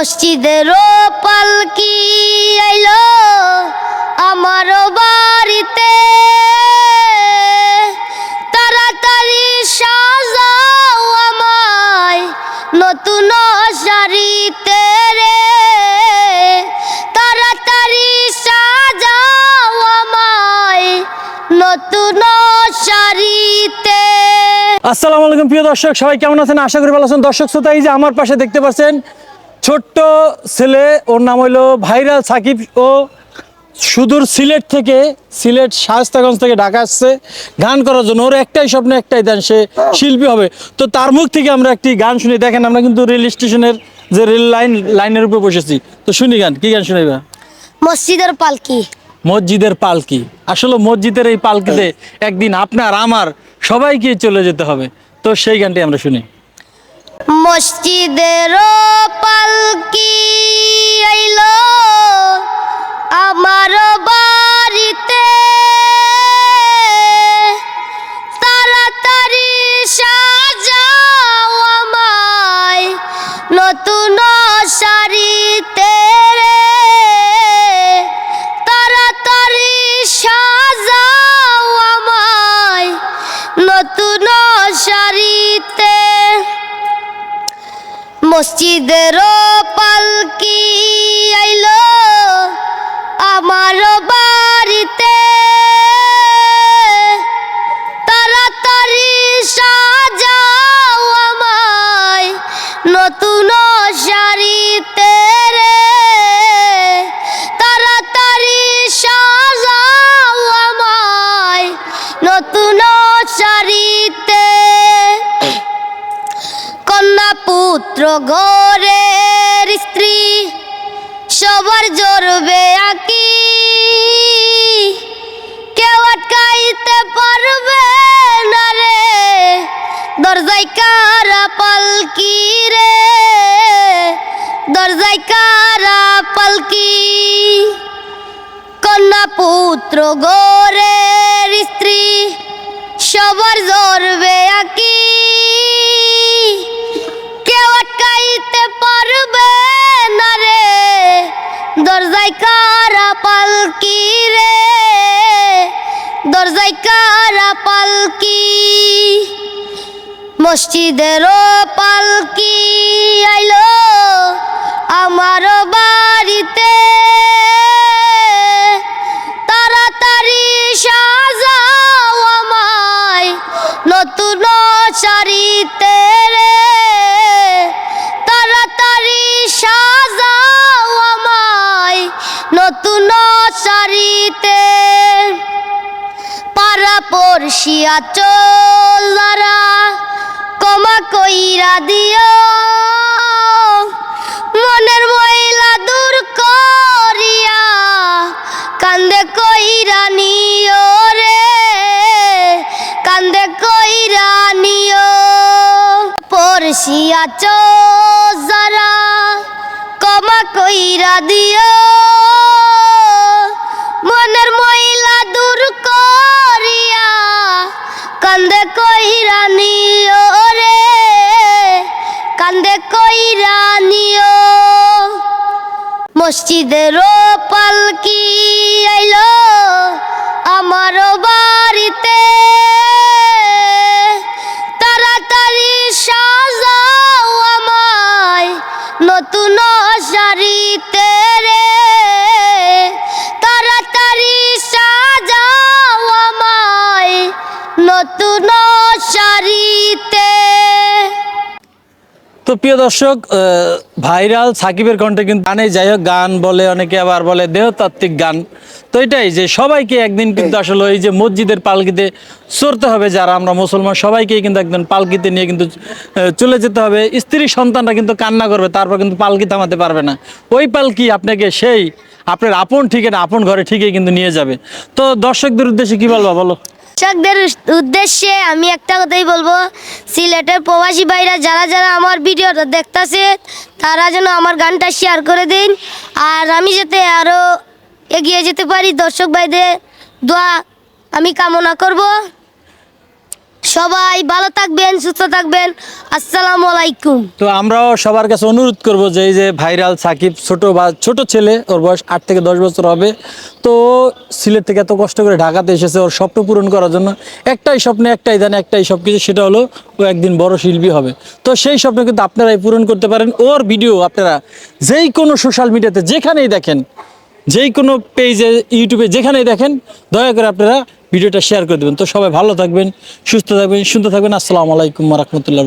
মসজিদের পালকি আইলো? আমার বাড়িতে। তাড়াতাড়ি সাজাও আমায় নতুন শাড়িতে রে। তাড়াতাড়ি সাজাও আমায় নতুন শাড়িতে আসসালামু আলাইকুম প্রিয় দর্শক, সবাই কেমন আছেন? আশা করি ভালো আছেন। দর্শক শ্রোতা, এই যে আমার পাশে দেখতে পাচ্ছেন ছোট্ট ছেলে ওর নাম হলো ভাইরাল সাকিব ও সুদূর সিলেট থেকে সিলেট শায়স্তাগঞ্জ থেকে ঢাকা আসছে। গান করার জন্য ওর একটাই স্বপ্ন একটাই দেন সে শিল্পী হবে। তো তার মুখ থেকে আমরা একটি গান শুনি। দেখেন আমরা কিন্তু রেল স্টেশনের যে রেল লাইন লাইনের উপরে বসেছি। তো শুনি গান কি গান শুনাইবা? মসজিদের পালকি। মসজিদের পালকি। আসলে মসজিদের এই পালকিতে একদিন আপনার আমার সবাইকে চলে যেতে হবে। তো সেই গানটি আমরা শুনি। মসজিদের পালকি আইলো, আমার বাড়িতে। তাড়াতাড়ি সাজাও আমায় নতুন শাড়িতে তাড়াতাড়ি সাজাও আমায় নতুন শাড়িতে মসজিদের পুত্র ঘরের স্ত্রী, সবার জরবে আকি কেউ আটকাইতে পারবে না রে, দরজায় কারা পালকি রে? দরজায় কারা পালকি? কন্যা পুত্র গোরের স্ত্রী, সবার জরবে আকি আটকাইতে পারবে না রে? দরজায় কারা পালকি রে? দরজায় কারা পালকি মসজিদের পালকি আইলো আমার বাড়িতে? তাড়াতাড়ি সাজাও আমায়, নতুন শাড়িতে পড়শিয়া চলারা কমা কইরা দিও। মনের ময়লা দূর করিয়া কান্দে কইরা নিও রে, কান্দে কইরা নিও। পড়শিয়া চোজারা কমা কইরা দিও। মসজিদের পালকি আইলো? আমার বাড়িতে। তাড়াতাড়ি সাজাও আমায়। নতুন শাড়িতে তো প্রিয় দর্শক ভাইরাল সাকিবের কণ্ঠে কিন্তু গানে যাই হোক গান বলে অনেকে আবার বলে দেহতাত্ত্বিক গান। তো এটাই যে সবাইকে একদিন কিন্তু আসলে এই যে মসজিদের পালকিতে চড়তে হবে যারা আমরা মুসলমান সবাইকে কিন্তু একদিন পালকিতে নিয়ে কিন্তু চলে যেতে হবে। স্ত্রী সন্তানরা কিন্তু কান্না করবে তারপর কিন্তু পালকি থামাতে পারবে না। ওই পালকি আপনাকে সেই আপনার আপন ঠিকানা আপন ঘরে ঠিকই কিন্তু নিয়ে যাবে। তো দর্শকদের উদ্দেশ্যে কি বলব বলো? দর্শকদের উদ্দেশ্যে আমি একটা কথাই বলব। সিলেটের প্রবাসী ভাইরা যারা যারা আমার ভিডিওটা দেখতেছে, তারা যেন আমার গানটা শেয়ার করে দিন। আর আমি যাতে আরও এগিয়ে যেতে পারি, দর্শক ভাইদের দোয়া আমি কামনা করব। সবাই ভালো থাকবেন, সুস্থ থাকবেন। আসসালামু আলাইকুম। তো আমরাও সবার কাছে অনুরোধ করব যে এই যে ভাইরাল সাকিব, ছোট বা ছোট ছেলে, ওর বয়স আট থেকে দশ বছর হবে। তো সিলেট থেকে এত কষ্ট করে ঢাকাতে এসেছে ওর স্বপ্ন পূরণ করার জন্য। একটাই স্বপ্নে, একটাই জানে একটাই সব কিছু সেটা হলো ও একদিন বড় শিল্পী হবে। তো সেই স্বপ্ন কিন্তু আপনারাই পূরণ করতে পারেন। ওর ভিডিও আপনারা যেই কোনো সোশ্যাল মিডিয়াতে যেখানেই দেখেন যেই কোনো পেজে, ইউটিউবে যেখানেই দেখেন, দয়া করে আপনারা ভিডিওটা শেয়ার করে দেবেন। তো সবাই ভালো থাকবেন, সুস্থ থাকবেন, সুন্দর থাকবেন। আসসালামু আলাইকুম রহমতুল্লাহ